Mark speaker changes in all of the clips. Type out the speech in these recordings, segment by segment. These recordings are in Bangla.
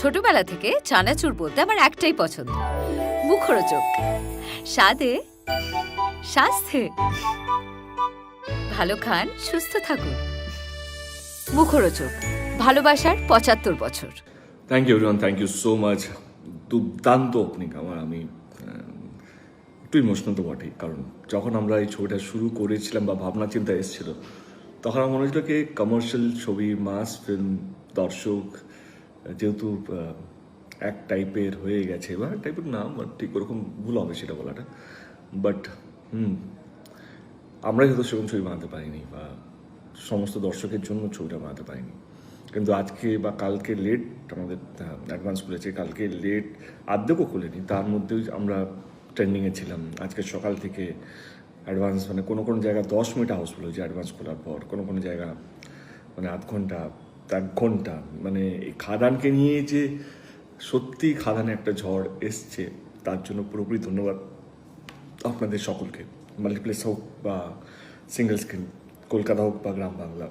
Speaker 1: ছোটবেলা থেকে চানাচুর বলতে আমার একটাই পছন্দ। মুখরোচক। স্বাদে, স্বাস্থ্যে। ভালো খান, সুস্থ থাকুন। মুখরোচক। ভালোবাসার পঁচাত্তর বছর।
Speaker 2: Thank you everyone thank you so much দুর্দান্ত ওপেনিং আমার। আমি একটু ইমোশনাল তো বটেই। কারণ যখন আমরা এই ছবিটা শুরু করেছিলাম বা ভাবনা চিন্তা এসেছিল, তখন আমার মনে হচ্ছিল কি কমার্শিয়াল ছবি মাস ফিল্ম দর্শক যেহেতু এক টাইপের হয়ে গেছে, বা এক টাইপের না বাট ঠিক ওরকম ভুল হবে সেটা বলাটা। বাট হুম, আমরা হয়তো সেরকম ছবি বানাতে পারিনি, বা সমস্ত দর্শকের জন্য ছবিটা বানাতে পারিনি। কিন্তু আজকে বা কালকে লেট আমাদের অ্যাডভান্স খুলেছে, কালকে লেট আর্ধেকও খুলেনি। তার মধ্যেও আমরা ট্রেন্ডিংয়ে ছিলাম। আজকে সকাল থেকে অ্যাডভান্স মানে কোনো কোনো জায়গা দশ মিনিট হাউসফুল হয়েছে অ্যাডভান্স খোলার পর। কোনো কোনো জায়গা মানে আধ ঘণ্টা এক ঘণ্টা মানে এই খাদানকে নিয়ে যে সত্যি খাদানে একটা ঝড় এসছে, তার জন্য পুরোপুরি ধন্যবাদ আপনাদের সকলকে। মাল্টিপ্লেক্স হোক বা সিঙ্গেল স্ক্রিন কলকাতা হোক বা গ্রাম বাংলা।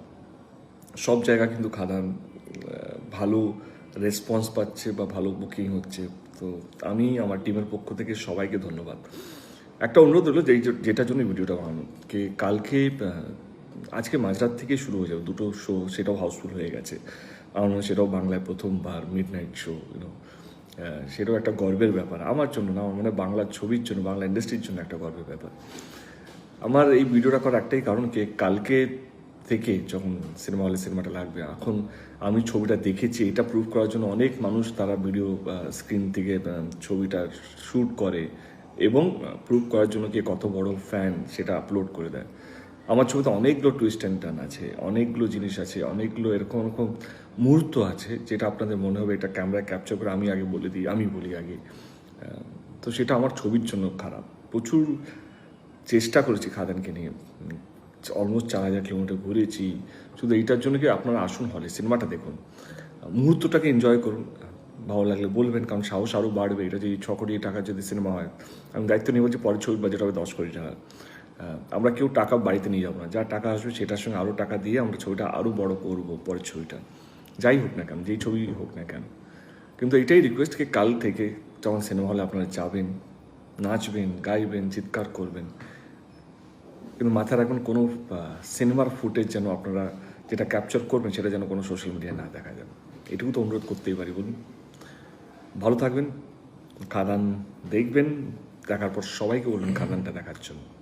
Speaker 2: সব জায়গা কিন্তু খাদান ভালো রেসপন্স পাচ্ছে বা ভালো বুকিং হচ্ছে। তো আমি আমার টিমের পক্ষ থেকে সবাইকে ধন্যবাদ। একটা অনুরোধ হলো যেই যেটার জন্য ভিডিওটা বানানো কে কালকে আজকে মাঝরাত থেকে শুরু হয়ে যাবে, দুটো শো সেটাও হাউসফুল হয়ে গেছে। আমার মনে সেটাও বাংলায় প্রথমবার মিড নাইট শো ইউনো সেটাও একটা গর্বের ব্যাপার। আমার জন্য না, আমার মনে বাংলা ছবির জন্য, বাংলা ইন্ডাস্ট্রির জন্য একটা গর্বের ব্যাপার। আমার এই ভিডিওটা করার একটাই কারণ কি, কালকে থেকে যখন সিনেমা হলে সিনেমাটা লাগবে, এখন আমি ছবিটা দেখেছি, এটা প্রুভ করার জন্য অনেক মানুষ তারা ভিডিও স্ক্রিন থেকে ছবিটা শ্যুট করে এবং প্রুভ করার জন্য কি কত বড় ফ্যান সেটা আপলোড করে দেয়। আমার ছবিতে অনেকগুলো টুইস্ট অ্যান্ড টার্ন আছে, অনেকগুলো জিনিস আছে, অনেকগুলো এরকম এরকম মুহূর্ত আছে যেটা আপনাদের মনে হবে এটা ক্যামেরা ক্যাপচার করে আমি আগে বলে দিই, আমি বলি আগে। তো সেটা আমার ছবির জন্য খারাপ। প্রচুর চেষ্টা করেছি খাদানকে নিয়ে। অলমোস্ট চার হাজার কিলোমিটার ঘুরেছি। শুধু এইটার জন্য কি আপনারা আসুন হলে সিনেমাটা দেখুন। মুহূর্তটাকে এনজয় করুন। ভালো লাগলে বলবেন, কারণ সাহস আরও বাড়বে। এটা যদি ছ কোটি টাকা যদি সিনেমা হয়, আমি দায়িত্ব নিয়ে বলছি, পরের ছবির বাজেট হবে দশ কোটি টাকা। আমরা কেউ টাকা বাড়িতে নিয়ে যাব না। যা টাকা আসবে সেটার সঙ্গে আরও টাকা দিয়ে আমরা ছবিটা আরও বড় করব পরের ছবিটা। যাই হোক না কেন, যেই ছবি হোক না কেন। কিন্তু এটাই রিকোয়েস্ট কি কাল থেকে যখন সিনেমা হলে আপনারা যাবেন, নাচবেন, গাইবেন, চিৎকার করবেন, কিন্তু মাথায় রাখবেন কোনো সিনেমার ফুটেজ যেন আপনারা যেটা ক্যাপচার করবেন সেটা যেন কোনো সোশ্যাল মিডিয়ায় না দেখা যাবে এটুকু তো অনুরোধ করতেই পারি, বলুন। ভালো থাকবেন, খাদান দেখবেন, দেখার পর সবাইকে বলবেন খাদানটা দেখার জন্য।